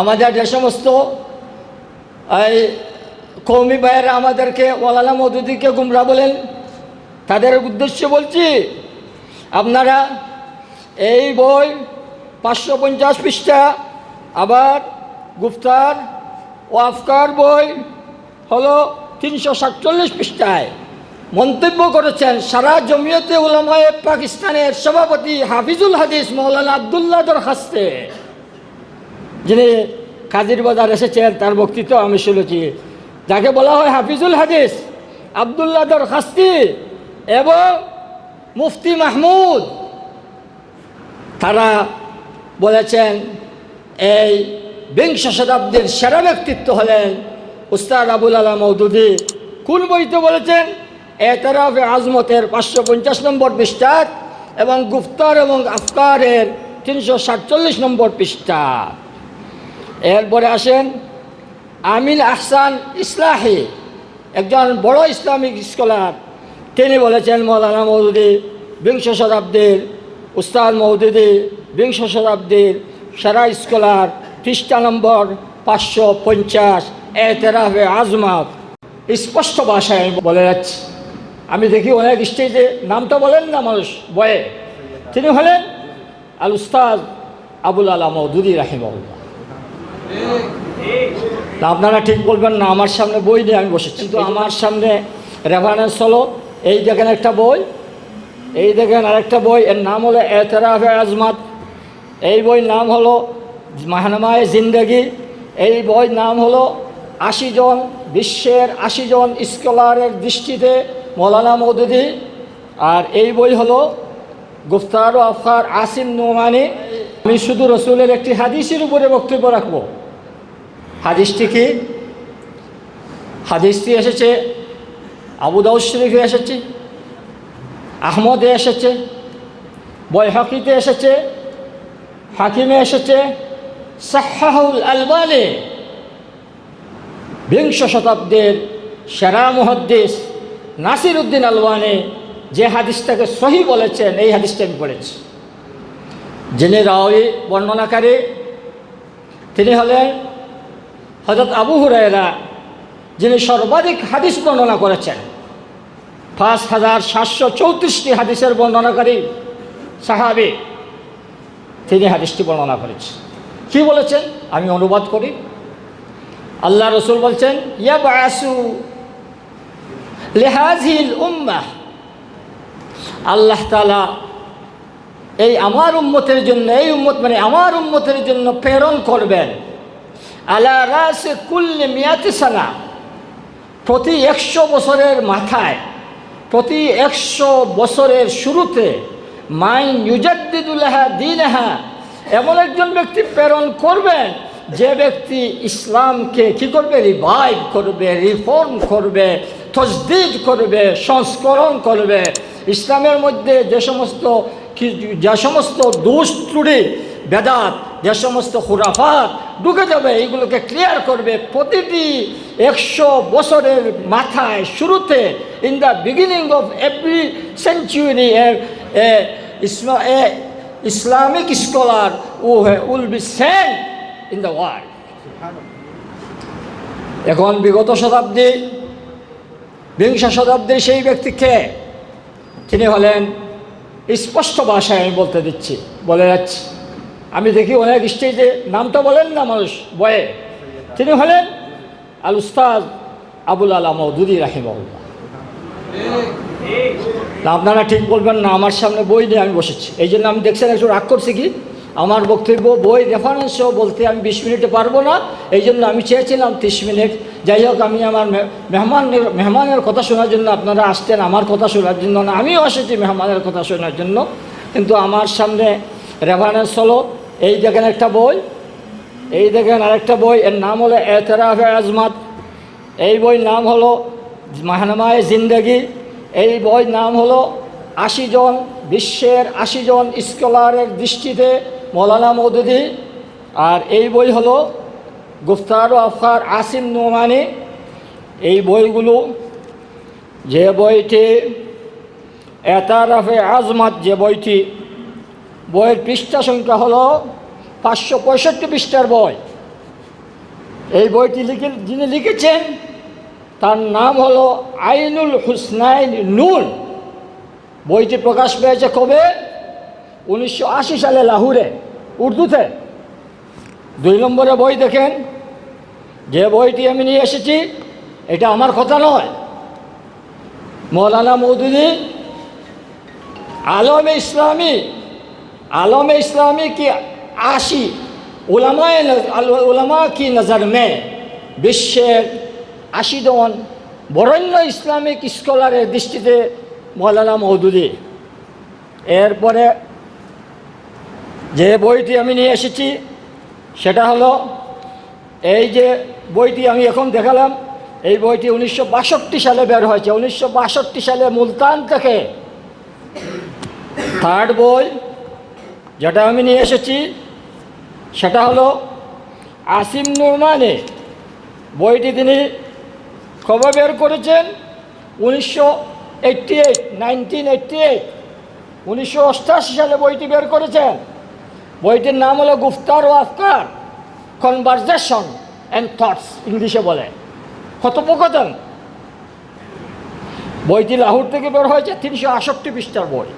আমাদের যে সমস্ত, এই কৌমি ভাইয়েরা আমাদেরকে ওয়ালালা মদুদিকে গুমরা বলেন, তাদের উদ্দেশ্যে বলছি, আপনারা এই বই পাঁচশো পঞ্চাশ পৃষ্ঠা, আবার গুপ্তার ও আফকার বই হলো তিনশো সাতচল্লিশ পৃষ্ঠায় মন্তব্য করেছেন সারা জমিয়তে উলামায়ে পাকিস্তানের সভাপতি হাফিজুল হাদিস মৌলানা আবদুল্লাহ দরখাস্তে। যিনি কাজির বাজার এসেছেন, তার বক্তৃত্ব আমি শুনেছি। যাকে বলা হয় হাফিজুল হাদিস, আবদুল্লাহ দরখাস্তি এবং মুফতি মাহমুদ। তারা বলেছেন, এই বিংশ শতাব্দীর সেরা ব্যক্তিত্ব হলেন উস্তাদ আবুল আলা মৌদুদি কোন বইতে বলেছেন? এতরাফে আজমতের পাঁচশো পঞ্চাশ নম্বর পৃষ্ঠা এবং গুপ্তার এবং আফকারের তিনশো সাতচল্লিশ নম্বর পৃষ্ঠা এরপরে আসেন আমিন আহসান ইসলাহি, একজন বড় ইসলামিক স্কলার তিনি বলেছেন, মৌলানা মৌদুদি, বিংশ শতাব্দীর উস্তাদ মৌদুদি, বিংশ শতাব্দীর সেরা স্কলার পৃষ্ঠা নম্বর পাঁচশো পঞ্চাশ, এতেরাফে আজমাত। স্পষ্ট ভাষায় বলে যাচ্ছি। আমি দেখি অনেক স্টেজে নামটা বলেন না মানুষ, বয়ে। তিনি হলেন আল উস্তাদ আবুল আলা মৌদুদি রাহিমউল্লাহ তা আপনারা ঠিক বলবেন না, আমার সামনে বই নিয়ে আমি বসেছি। কিন্তু আমার সামনে রেফারেন্স হলো, এই দেখেন একটা বই, এই দেখেন আরেকটা বই, এর নাম হলো এতরাফে আজমাত। এই বইয়ের নাম হলো মাহনামায় জিন্দগি। এই বই নাম হলো আশি জন, বিশ্বের আশি জন স্কলারের দৃষ্টিতে মৌলানা মৌদুদি আর এই বই হলো গুফতার আফার আসিম নোমানি। আমি শুধু রসুলের একটি হাদিসের উপরে বক্তব্য রাখব। হাদিসটি কি? হাদিসটি এসেছে, আবু দাউদ শরীফে এসেছে, আহমদে এসেছে, বৈহকিতে এসেছে, হাকিমে এসেছে, সাহাহুল আলবানে বিংশ শতাব্দীর সেরা মুহদ্দিস নাসির উদ্দিন আলবানে যে হাদিসটাকে সহি বলেছেন, এই হাদিসটা আমি পড়েছি। যিনি রাওয়ি বর্ণনাকারী তিনি হলেন হজরত আবু হুরায়রা যিনি সর্বাধিক হাদিস বর্ণনা করেছেন পাঁচ হাজার সাতশো চৌত্রিশটি হাদিসের বর্ণনাকারী সাহাবি তিনি হাদিসটি বর্ণনা করেছেন কি বলেছেন আমি অনুবাদ করি আল্লাহ রসুল বলছেন ইয়া লেহাজিল উম্মাহ। আল্লাহ তালা এই আমার উম্মতের জন্য, এই উম্মত মানে আমার উম্মতের জন্য প্রেরণ করবেন। আলা রাসে কুল্লে সানা। প্রতি একশো বছরের মাথায়, প্রতি একশো বছরের শুরুতে, মাইন ইউজাদ্দিদুল্লাহা দিনহা, এমন একজন ব্যক্তি প্রেরণ করবেন, যে ব্যক্তি ইসলামকে কি করবে? রিভাইভ করবে রিফর্ম করবে তসদিদ করবে, সংস্করণ করবে। ইসলামের মধ্যে যে সমস্ত যে সমস্ত দোষ ত্রুটি, বেদাত, যে সমস্ত খুরাফাত, ঢুকে যাবে, এইগুলোকে ক্লিয়ার করবে প্রতিটি একশো বছরের মাথায়, শুরুতে in the beginning of every century Islamic scholar O will be sent in the world এখন বিগত শতাব্দী, বিংশ শতাব্দীর সেই ব্যক্তিকে তিনি হলেন স্পষ্ট ভাষায় আমি বলতে দিচ্ছি, বলে যাচ্ছি। আমি দেখি অনেক স্টেজে নামটা বলেন না মানুষ, বয়ে। তিনি হলেন আল উস্তাদ আবুল আলা দুদি রাহিমাউল্লাহ আপনারা ঠিক বলবেন না, আমার সামনে বই নিয়ে আমি বসেছি। এই জন্য আমি দেখছেন একটু রাগ করছি কি? আমার বক্তব্য, বই রেফারেন্সও বলতে আমি বিশ মিনিটে পারব না। এই জন্য আমি চেয়েছিলাম তিরিশ মিনিট। যাই হোক, আমি আমার মে- মেহমান মেহমানের কথা শোনার জন্য আপনারা আসতেন, আমার কথা শোনার জন্য না, আমিও এসেছি মেহমানের কথা শোনার জন্য। কিন্তু আমার সামনে রেফারেন্স হলো, এই দেখেন একটা বই, এই দেখেন আরেকটা বই, এর নাম হলো এতরাফে আজমাত। এই বই নাম হলো মাহনামায় জিন্দগি। এই বই নাম হলো আশি জন, বিশ্বের আশি জন স্কলারের দৃষ্টিতে মৌলানা মৌদুদি, আর এই বই হলো গুফতার আফার আসিম নোমানি। এই বইগুলো, যে বইটি এতারাফে আজমাত যে বইটি, বইয়ের পৃষ্ঠা সংখ্যা হলো পাঁচশো পঁয়ষট্টি পৃষ্ঠার বই। এই বইটি লিখে, যিনি লিখেছেন, তার নাম হলো আইনুল হুসনাইন নূর। বইটি প্রকাশ পেয়েছে কবে? উনিশশো আশি সালে লাহুরে। উর্দুতে। দুই নম্বরে বই দেখেন, যে বইটি আমি নিয়ে এসেছি, এটা আমার কথা নয়। মৌলানা মৌদুদি, আলম ইসলামী আলম ইসলামী কি আশি ওলামায় ওলামা কি নজর মে, বিশ্বের আশিদন বরেণ্য ইসলামিক স্কলারের দৃষ্টিতে মৌলানা মৌদুদি। এরপরে যে বইটি আমি নিয়ে এসেছি, সেটা হলো এই যে বইটি আমি এখন দেখালাম, এই বইটি উনিশশো বাষট্টি সালে বের হয়েছে। উনিশশো বাষট্টি সালে মুলতান থেকে থার্ড বই যেটা আমি নিয়ে এসেছি, সেটা হলো আসিম নুরমানে। বইটি তিনি কবে বের করেছেন উনিশশো এইট্টি এইট নাইনটিন এইট উনিশশো সালে বইটি বের করেছেন। বইটির নাম হলো গুফতার ও আফকার। কনভারজেশন অ্যান্ড থটস ইংলিশে বলে। কথোপকথন। বইটি লাহোর থেকে বের হয়েছে তিনশো আষট্টি পৃষ্ঠার বই।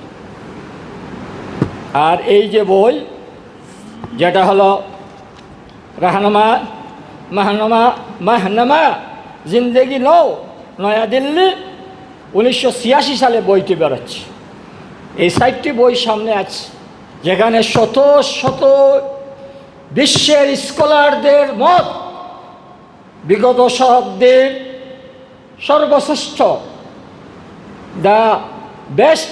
আর এই যে বই, যেটা হলো রাহনামা, মাহনামা মাহনামা, জিন্দেগি নৌ নয়াদিল্লি, উনিশশো ছিয়াশি সালে বইটি বেরোচ্ছে। এই সাইটটি বই সামনে আছে। যেখানে শত শত বিশ্বের স্কলারদের মত বিগত শহরদের সর্বশ্রেষ্ঠ, the best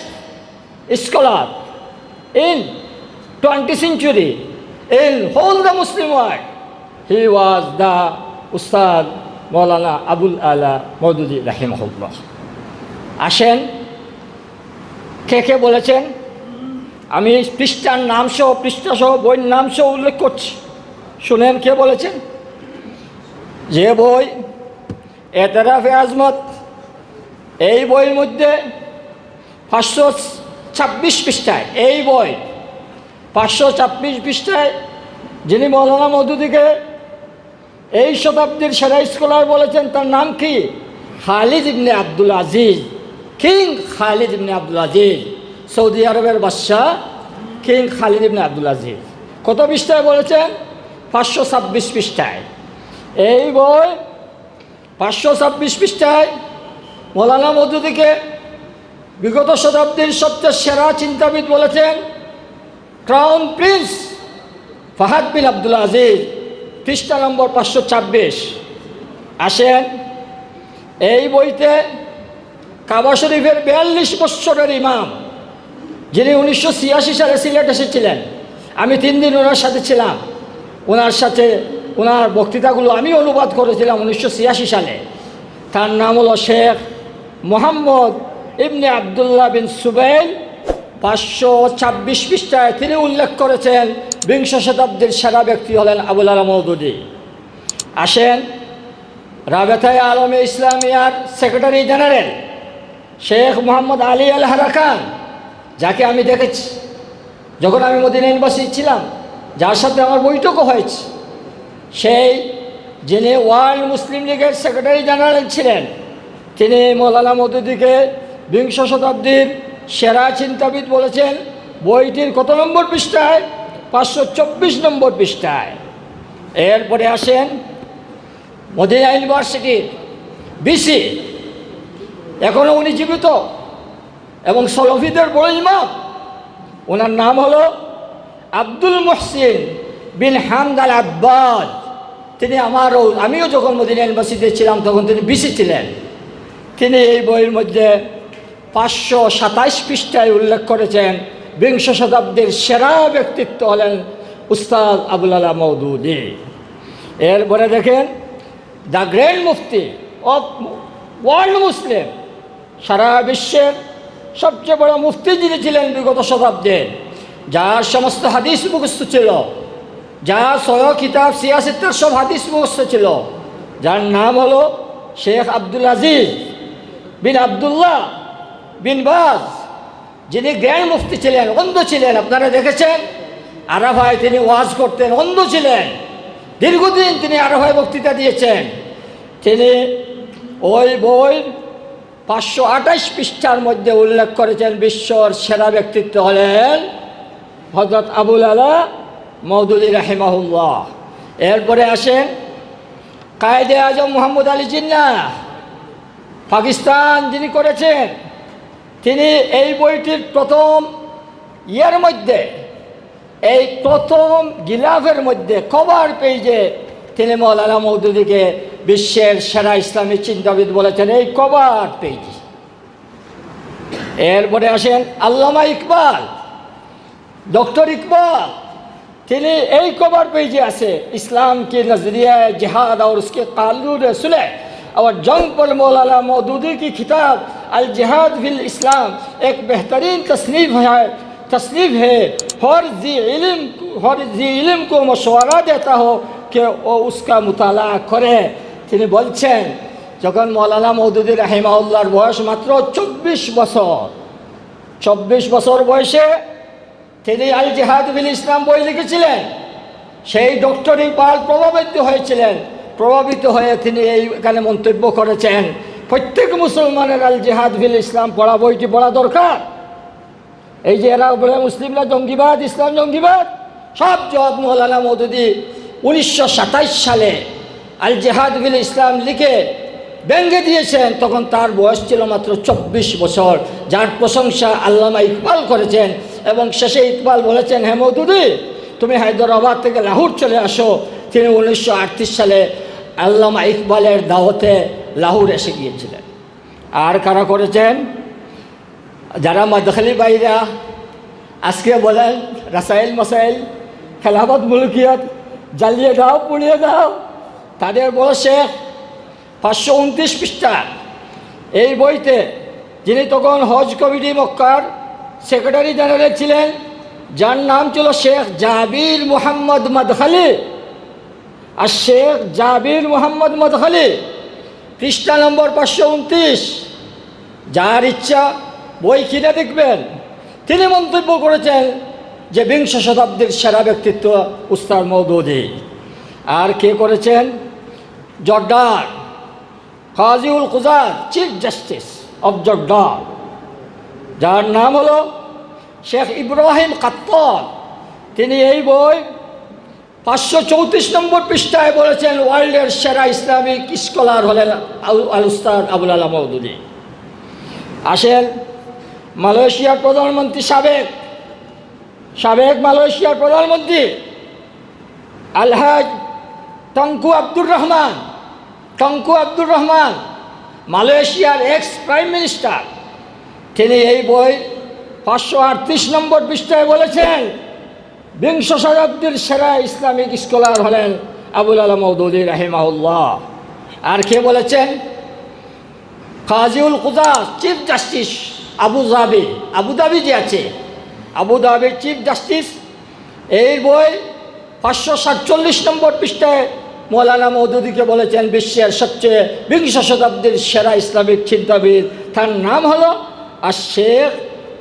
scholar in twenty century, in whole the Muslim world. He was the উস্তাদ মৌলানা আবুল আলা মদুদি রাহিম আসেন, কে কে বলেছেন? আমি পৃষ্ঠার নাম সহ পৃষ্ঠা সহ বইয়ের নাম সহ উল্লেখ করছি। শুনেন কে বলেছেন? যে বই এতরাফে আজমত, এই বইয়ের মধ্যে পাঁচশো ছাব্বিশ পৃষ্ঠায়, এই বই পাঁচশো ছাব্বিশ পৃষ্ঠায় যিনি মৌলানা মধুদিকে এই শতাব্দীর সেরা স্কলার বলেছেন, তার নাম কি? Khalid Ibne Abdul Aziz. King Khalid Ibne Abdul Aziz Saudi আরবের বাদশাহ King Khalid Ibne Abdul Aziz. কত পৃষ্ঠায় বলেছেন পাঁচশো ছাব্বিশ পৃষ্ঠায়। এই বই পাঁচশো ছাব্বিশ পৃষ্ঠায় মৌলানা মধুদিকে বিগত শতাব্দীর সবচেয়ে সেরা চিন্তাবিদ বলেছেন, crown prince Fahad bin Abdul Aziz, পৃষ্ঠা নম্বর পাঁচশো ছাব্বিশ। আসেন, এই বইতে কাবা শরীফের বিয়াল্লিশ বৎসরের ইমাম যিনি উনিশশো ছিয়াশি সালে সিলেট এসেছিলেন, আমি তিন দিন ওনার সাথে ছিলাম। ওনার সাথে ওনার বক্তৃতাগুলো আমি অনুবাদ করেছিলাম উনিশশো ছিয়াশি সালে। তার নাম হলো শেখ মোহাম্মদ ইবনে আবদুল্লাহ বিন সুবেল পাঁচশো ছাব্বিশ পৃষ্ঠায় তিনি উল্লেখ করেছেন, বিংশ শতাব্দীর সেরা ব্যক্তি হলেন আবুল আলম আসেন রাবেতায় আলমে ইসলামিয়ার secretary general, Sheikh Mohammad Ali Al Harakan. যাকে আমি দেখেছি, যখন আমি মদিনা ইউনিভার্সিটি ছিলাম, যার সাথে আমার বৈঠকও হয়েছে, সেই যিনি ওয়ার্ল্ড মুসলিম লীগের সেক্রেটারি জেনারেল ছিলেন, তিনি মৌলানা মদুদিকে বিংশ শতাব্দীর সেরা চিন্তাবিদ বলেছেন, বইটির কত নম্বর পৃষ্ঠায়? পাঁচশো চব্বিশ নম্বর পৃষ্ঠায়। এরপরে আসেন মদিনা ইউনিভার্সিটির বিসি এখনও উনি জীবিত। এবং সলফিদের বড় ইমাম। ওনার নাম হলো আব্দুল মহসিন বিন হামদ আল আব্বাদ। তিনি আমারও আমিও যখন মদিনা ইউনিভার্সিটিতে ছিলাম, তখন তিনি বিসি ছিলেন। তিনি এই বইয়ের মধ্যে পাঁচশো সাতাইশ পৃষ্ঠায় উল্লেখ করেছেন, বিংশ শতাব্দীর সেরা ব্যক্তিত্ব হলেন উস্তাদ আবুল আলা মৌদুদি এরপরে দেখেন, the grand mufti of world Muslim, সারা বিশ্বের সবচেয়ে বড় মুফতি যিনি ছিলেন বিগত শতাব্দীর, যার সমস্ত হাদিস মুখস্থ ছিল, যার সহ কিতাব, সিয়াসিত্তার সব হাদিস মুখস্থ ছিল, যার নাম হলো শেখ আব্দুল আজিজ বিন আবদুল্লাহ বিন বাজ, যিনি জ্ঞান মুফতি ছিলেন, অন্ধ ছিলেন। আপনারা দেখেছেন, আরাফায় তিনি ওয়াজ করতেন, অন্ধ ছিলেন। দীর্ঘদিন তিনি আরোহায় বক্তৃতা দিয়েছেন। তিনি ওই বই পাঁচশো আঠাশ পৃষ্ঠার মধ্যে উল্লেখ করেছেন বিশ্বর সেরা ব্যক্তিত্ব হলেন হজরত আবুল আলা মৌদুদি রাহিমাহুল্লাহ। এরপরে আসেন কায়েদে আজম মোহাম্মদ আলী জিন্না, পাকিস্তান যিনি করেছেন, তিনি এই বইটির প্রথম ইয়ের মধ্যে, এই প্রথম গিলাফের মধ্যে কভার পেজে তিনি মৌলানা মৌদুদিকে বিশ্বের সেরা ইসলামী চিন্তাবিদ বলেছেন এই কভার পেজ এরপরে আসেন আল্লামা ইকবাল ডক্টর ইকবাল তিনি এই कवर पेजे আছে इस्लाम के नज़रिया जिहाद और उसके कानून सुलह और जंग पर मौलाना मौदूदी की किताब अल जिहाद फिल इस्लाम एक बेहतरीन तसनीफ है तसनीफ है हर जी इल्म हर जी इल्म को मशवरा देता हो कि वो उसका मुताला करे তিনি বলছেন, যখন মৌলানা মৌদুদি রাহিমাউল্লাহর বয়স মাত্র চব্বিশ বছর চব্বিশ বছর বয়সে তিনি আল জেহাদ বিল ইসলাম বই লিখেছিলেন। সেই ডক্টর ইকবাল প্রভাবিত হয়েছিলেন। প্রভাবিত হয়ে তিনি এইখানে মন্তব্য করেছেন, প্রত্যেক মুসলমানের আল জেহাদ বিল ইসলাম পড়া বইটি পড়া দরকার। এই যে এরা বলে মুসলিমরা জঙ্গিবাদ, ইসলাম জঙ্গিবাদ, সব জবাব মৌলানা মৌদুদি উনিশশো সালে আল জেহাদ বিল ইসলাম লিখে ব্যঙ্গে দিয়েছেন, তখন তার বয়স ছিল মাত্র চব্বিশ বছর, যার প্রশংসা আল্লামা ইকবাল করেছেন এবং শেষে ইকবাল বলেছেন হ্যাঁ মৌদুদি, তুমি হায়দ্রাবাদ থেকে লাহোর চলে আসো। তিনি উনিশশো আটত্রিশ সালে আল্লামা ইকবালের দাওয়াতে লাহোর এসে গিয়েছিলেন। আর কারা করেছেন? যারা মাদখালি বাইরা, আজকে বলেন রাসাইল মাসাইল খেলাফত মুলকিয়ত জ্বালিয়ে দাও, পুড়িয়ে দাও। তাদের শেখ পাঁচশো উনত্রিশ পৃষ্ঠা। এই বইতে যিনি তখন হজ কমিটি মক্কার সেক্রেটারি জেনারেল ছিলেন, যার নাম ছিল শেখ জাবির মোহাম্মদ মদখালি। আর শেখ জাবির মোহাম্মদ মদখালি পৃষ্ঠা নম্বর পাঁচশো উনত্রিশ। যার ইচ্ছা, বই কিনে দেখবেন। তিনি মন্তব্য করেছেন যে বিংশ শতাব্দীর সেরা ব্যক্তিত্ব উস্তাদ মৌদুদি আর কে করেছেন? জর্ডার কাজিউল কুজার চিফ জাস্টিস অব জর্ডার যার নাম হলো শেখ ইব্রাহিম কাত্তর। তিনি এই বই পাঁচশো চৌত্রিশ নম্বর পৃষ্ঠায় বলেছেন, ওয়ার্ল্ডের সেরা ইসলামিক স্কলার হলেন আল- উস্তাদ আবুল আলা আসেন, মালয়েশিয়ার প্রধানমন্ত্রী সাবেক সাবেক মালয়েশিয়ার প্রধানমন্ত্রী আলহাজ টঙ্কু আব্দুর রহমান, টঙ্কু আব্দুর রহমান, মালয়েশিয়ার এক্স প্রাইম মিনিস্টার তিনি এই বই পাঁচশো আটত্রিশ নম্বর পৃষ্ঠায় বলেছেন, বিংশ শতাব্দীর সেরা ইসলামিক স্কলার হলেন আবুল আলম মৌদুদি রাহিমাউল্লাহ আর কে বলেছেন? কাজিউল কুজা চিফ জাস্টিস আবু জাবি, আবু দাবি যে আছে, আবু দাবির চিফ জাস্টিস এই বই পাঁচশো সাতচল্লিশ নম্বর পৃষ্ঠায় মৌলানা মৌদুদিকে বলেছেন বিশ্বের সবচেয়ে বিংশ শতাব্দীর সেরা ইসলামিক চিন্তাবিদ। তার নাম হলো আর শেখ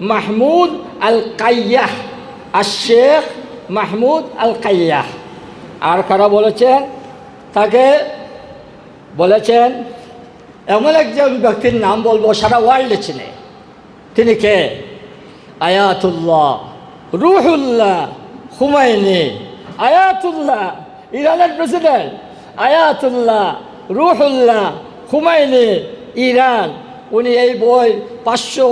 মাহমুদ আল কাইয়াহ আর শেখ মাহমুদ আল কাইয়াহ আর কারা বলেছেন? তাকে বলেছেন এমন একজন ব্যক্তির নাম বলব সারা ওয়ার্ল্ডে চিনে। তিনি কে? আয়াতুল্লাহ, রুহুল্লাহ, হুমায়ুনি, আয়াতুল্লাহ। ইরানের প্রেসিডেন্ট আয়াতুল্লাহ, রুহুল্লাহ হুমায়ুনি ইরান, উনি এই বই পাঁচশো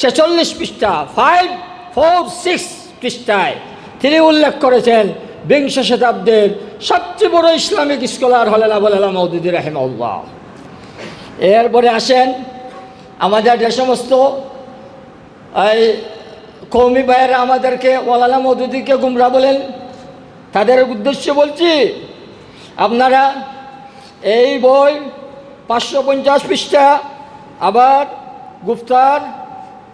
ছেচল্লিশ পৃষ্ঠা ফাইভ ফোর সিক্স পৃষ্ঠায় তিনি উল্লেখ করেছেন, বিংশ শতাব্দীর সবচেয়ে বড় ইসলামিক স্কলার হলেন আবুল আলাহ মৌদুদি রাহিমাউল্লাহ এরপরে আসেন আমাদের যে সমস্ত, এই কৌমি ভাইয়েরা আমাদেরকে ওলালা মধুদিকে গুমরা বলেন তাদের উদ্দেশ্যে বলছি, আপনারা এই বই পাঁচশো পঞ্চাশ পৃষ্ঠা, আবার গুফতার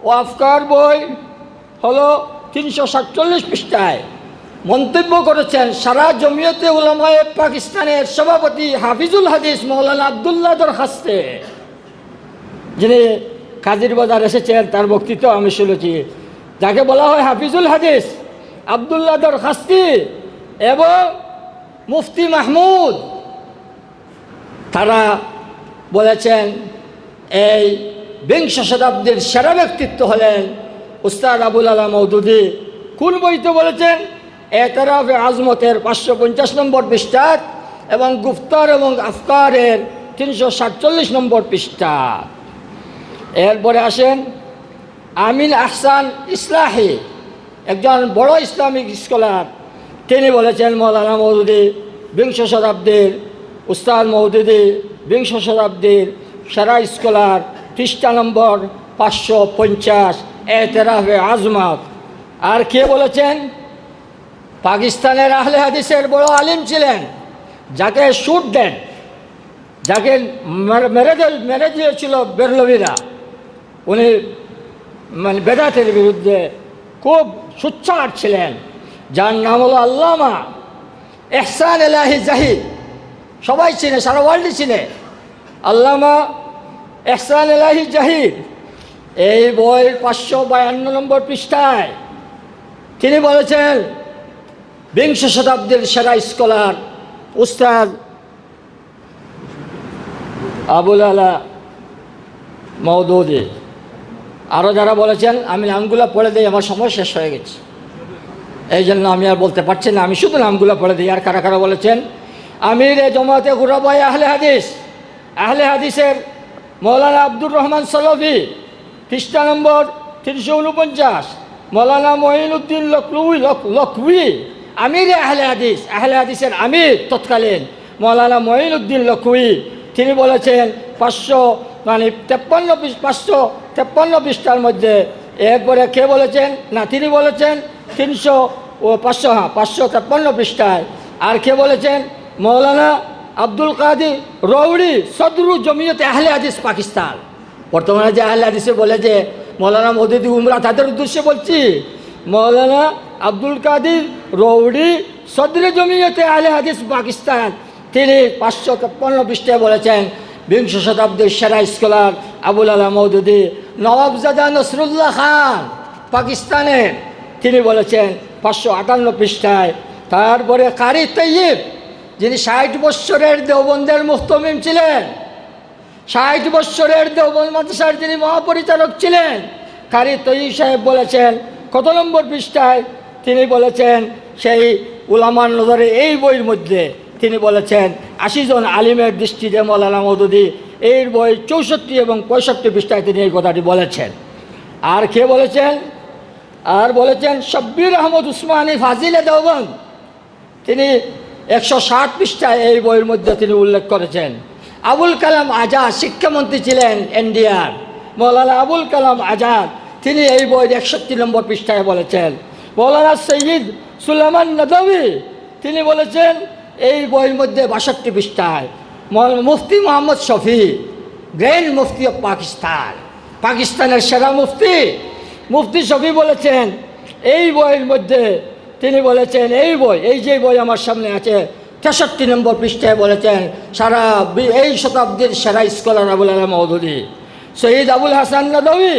ও আফকার বই হলো তিনশো সাতচল্লিশ পৃষ্ঠায় মন্তব্য করেছেন সারা জমিয়তে উলামায়ে পাকিস্তানের সভাপতি হাফিজুল হাদিস মৌলানা আবদুল্লাহ দরখাস্তে যিনি কাজির বাজার এসেছেন, তার বক্তৃতা আমি শুনেছি। যাকে বলা হয় হাফিজুল হাদিস, আবদুল্লাহ দরখাস্তি এবং মুফতি মাহমুদ, তারা বলেছেন, এই বিংশ শতাব্দীর সেরা ব্যক্তিত্ব হলেন উস্তাদ আবুল আলা মৌদুদি কোন বইতে বলেছেন? এতরাফ আজমতের পাঁচশো পঞ্চাশ নম্বর পৃষ্ঠা এবং গুফতার এবং আফকারের তিনশো সাতচল্লিশ নম্বর পৃষ্ঠা এরপরে আসেন, আমিন আহসান ইসলাহি, একজন বড় ইসলামিক স্কলার। তিনি বলেছেন মৌলানা মৌদুদি বিংশ শতাব্দীর উস্তাদ মৌদুদি, বিংশ শতাব্দীর সেরা স্কলার পৃষ্ঠা নম্বর পাঁচশো পঞ্চাশ এতেরাফে আজমাত। আর কে বলেছেন? পাকিস্তানের আহলে হাদিসের বড় আলিম ছিলেন, যাকে শুট দেন, যাকে মেরে- মেরে দিয়েছিল বেরলবিরা উনি মানে বেদাতের বিরুদ্ধে খুব সুচ্চার ছিলেন। যার নাম হলো আল্লামা এহসান এলাহি জাহিদ সবাই চিনে, সারা ওয়ার্ল্ডই চিনে। আল্লামা এহসান এলাহি জাহিদ এই বইয়ের পাঁচশো বায়ান্ন নম্বর পৃষ্ঠায় তিনি বলেছেন, বিংশ শতাব্দীর সেরা স্কলার উস্তাদ আবুল আলা মৌদুদি আরও যারা বলেছেন, আমি নামগুলো পড়ে দিই, আমার সময় শেষ হয়ে গেছে। এই জন্য আমি আর বলতে পারছি না, আমি শুধু নামগুলো পড়ে দিই। আর কারা কারা বলেছেন? আমির এ জমাতে গুরাবাই আহলে হাদিস। আহলে হাদিসের মৌলানা আব্দুর রহমান সলভি পৃষ্ঠা নম্বর তিনশো উনপঞ্চাশ। মৌলানা মহিনুদ্দিন লকলুই, লক- লকউই আমির আহলে হাদিস, আহলে হাদিসের আমির তৎকালীন মৌলানা মহিনুদ্দিন লকউই তিনি বলেছেন, পাঁচশো মানে তেপ্পান্ন পাঁচশো তেপ্পান্ন পৃষ্ঠার মধ্যে, এরপরে কে বলেছেন? না, তিনি বলেছেন, তিনশো ও পাঁচশো হ্যাঁ পাঁচশো তেপ্পান্ন পৃষ্ঠায়। আর কে বলেছেন? মৌলানা আব্দুল কাদির রৌড়ি সদরু জমিয়তে আহলে হাদিস পাকিস্তান। বর্তমানে যে আহলে হাদিসে বলে যে, মৌলানা মদুদি উমরা, তাদের উদ্দেশ্যে বলছি, মৌলানা আব্দুল কাদির রৌড়ি সদরে জমিয়তে আহলে হাদিস পাকিস্তান, তিনি পাঁচশো তেপ্পান্ন পৃষ্ঠায় বলেছেন, বিংশ শতাব্দীর সেরা স্কলার আবুল আলা মৌদুদি নবাবজাদা নসরুল্লাহ খান, পাকিস্তানের তিনি বলেছেন পাঁচশো আটান্ন পৃষ্ঠায়, তারপরে কারি তৈয়ব, যিনি ষাট বৎসরের দেওবন্দের মুস্তমিম ছিলেন, ষাট বৎসরের দেওবন্দ মাদ্রাসার যিনি মহাপরিচালক ছিলেন, কারি তৈয়ব সাহেব বলেছেন কত নম্বর পৃষ্ঠায়, তিনি বলেছেন সেই উলামান নজরে এই বইয়ের মধ্যে তিনি বলেছেন আশি জন আলিমের দৃষ্টিতে মৌলানা মৌদুদি এই বই চৌষট্টি এবং পঁয়ষট্টি পৃষ্ঠায় তিনি এই কথাটি বলেছেন। আর কে বলেছেন? আর বলেছেন, শব্বির আহমদ উসমানী ফাজিলে দেওবন্দ। তিনি একশো ষাট পৃষ্ঠায় এই বইয়ের মধ্যে তিনি উল্লেখ করেছেন। আবুল কালাম আজাদ শিক্ষামন্ত্রী ছিলেন ইন্ডিয়ার মৌলানা আবুল কালাম আজাদ, তিনি এই বইয়ের একষট্টি নম্বর পৃষ্ঠায় বলেছেন। মৌলানা সৈয়দ সুলেমান নদী তিনি বলেছেন, এই বইয়ের মধ্যে বাষট্টি পৃষ্ঠায় Mufti Mohammad Shafi, grand mufti of Pakistan. পাকিস্তানের সেরা মুফতি মুফতি শফি বলেছেন, এই বইয়ের মধ্যে তিনি বলেছেন, এই বই, এই যে বই আমার সামনে আছে, তেষট্টি নম্বর পৃষ্ঠায় বলেছেন, সারা এই শতাব্দীর সেরা স্কলার আবুল আলম মৌদুদি শহীদ আবুল হাসান নদী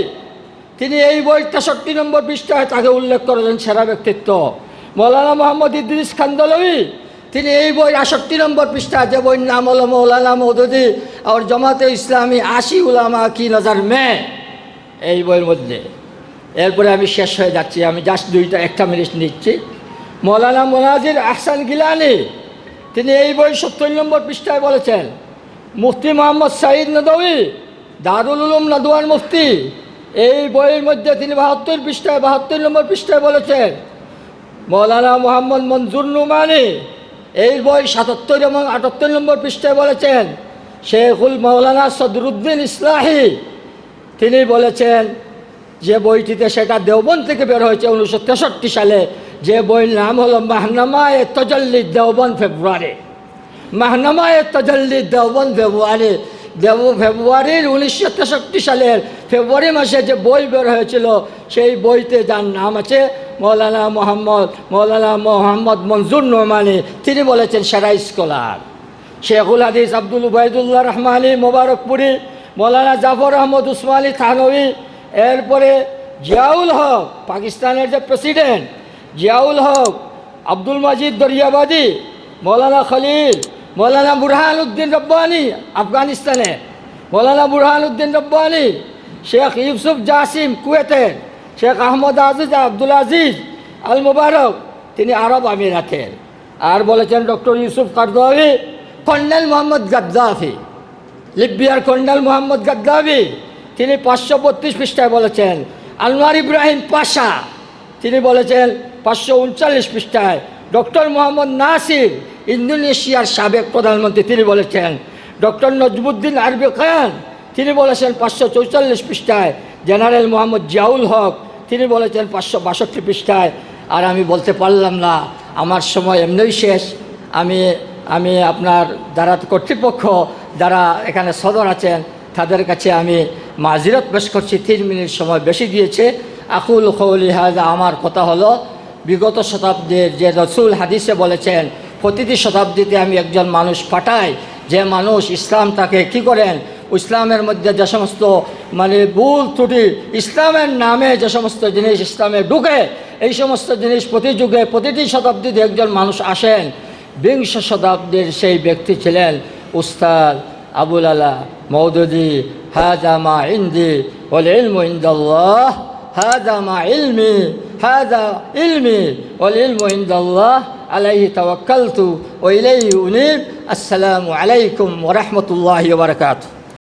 তিনি এই বই তেষট্টি নম্বর পৃষ্ঠায় তাকে উল্লেখ করেছেন, সেরা ব্যক্তিত্ব। মৌলানা মোহাম্মদ ইদ্রিস খান্দলবি তিনি এই বই আষট্টি নম্বর পৃষ্ঠা যে বইয়ের নাম হলো মৌলানা মৌদুদি আর জমাতে ইসলামী আশি উলামা কি নজার মে? এই বইয়ের মধ্যে। এরপরে আমি শেষ হয়ে যাচ্ছি, আমি জাস্ট দুইটা, একটা মিনিট নিচ্ছি। মৌলানা মোনাজির আহসান গিলানি, তিনি এই বই সত্তর নম্বর পৃষ্ঠায় বলেছেন, মুফতি মোহাম্মদ সাঈদ নদী, দারুল উলুম নদওয়ান মুফতি। এই বইয়ের মধ্যে তিনি বাহাত্তর পৃষ্ঠায়, বাহাত্তর নম্বর পৃষ্ঠায় বলেছেন, মৌলানা মোহাম্মদ মঞ্জুর নুমানি। এই বই সাতাত্তর এবং আটাত্তর নম্বর পৃষ্ঠায় বলেছেন, শেখুল মৌলানা সদরুদ্দিন ইসলাহি। তিনি বলেছেন যে বইটিতে সেটা দেওবন থেকে বের হয়েছে উনিশশো তেষট্টি সালে। যে বইয়ের নাম হলো মাহনামায় তজল্লি দেওবন ফেব্রুয়ারি। মাহনামায় তজল্লি দেওবন ফেব্রুয়ারি। দেব ফেব্রুয়ারির উনিশশো তেষট্টি সালের ফেব্রুয়ারি মাসে যে বই বের হয়েছিল, সেই বইতে যার নাম আছে মৌলানা মোহাম্মদ মৌলানা মোহাম্মদ মঞ্জুর নোমানি। তিনি বলেছেন, সেরা স্কলার। শেখুল হাদিস আব্দুল উবায়দুল্লাহ রহমানি মোবারকপুরি, মৌলানা জাফর আহমদ উসমানী থানবী এরপরে জিয়াউল হক, পাকিস্তানের যে president Ziaul Haq, Abdul Majid Daryabadi, Maulana Khalil, Maulana Burhanuddin Rabbani আফগানিস্তানে, মৌলানা বুরহান উদ্দিন রব্বানি, শেখ ইউসুফ জাসিম কুয়েতের শেখ আহমদ আজিজ, আব্দুল আজিজ আল মুবারক তিনি আরব আমিরাতের আর বলেছেন doctor Yusuf Qaradawi colonel Mohammad Gaddafi, লিবিয়ার কর্নেল মোহাম্মদ গাদ্দাফি। তিনি পাঁচশো বত্রিশ পৃষ্ঠায় বলেছেন, আনোয়ার ইব্রাহিম পাশা, তিনি বলেছেন পাঁচশো উনচল্লিশ পৃষ্ঠায়, ডক্টর মোহাম্মদ নাসির, ইন্দোনেশিয়ার সাবেক প্রধানমন্ত্রী, তিনি বলেছেন, ডক্টর নজমুদ্দিন আরবি খান, তিনি বলেছেন পাঁচশো চৌচল্লিশ পৃষ্ঠায়, জেনারেল মোহাম্মদ জিয়াউল হক, তিনি বলেছেন পাঁচশো বাষট্টি পৃষ্ঠায়, আর আমি বলতে পারলাম না, আমার সময় এমনিই শেষ, আমি আমি আপনার যারা কর্তৃপক্ষ যারা এখানে সদর আছেন, তাদের কাছে আমি মাজিরত পেশ করছি, তিন মিনিট সময় বেশি দিয়েছে। আকুল কৌলি হাজা আমার কথা হলো, বিগত শতাব্দীর যে রসুল হাদিসে বলেছেন, প্রতিটি শতাব্দীতে আমি একজন মানুষ পাঠাই, যে মানুষ ইসলাম তাকে কি করেন? ইসলামের মধ্যে যে সমস্ত মানে ভুল ত্রুটি, ইসলামের নামে যে সমস্ত জিনিস ইসলামে ঢুকে, এই সমস্ত জিনিস প্রতি যুগে, প্রতিটি শতাব্দীতে একজন মানুষ আসেন। বিংশ শতাব্দীর সেই ব্যক্তি ছিলেন উস্তাদ আবুল আলা মৌদুদি هذا ما عندي والعلم عند الله. هذا ما علمي هذا علمي والعلم عند الله. عليه توكلت وإليه أنيب. السلام عليكم ورحمة الله وبركاته.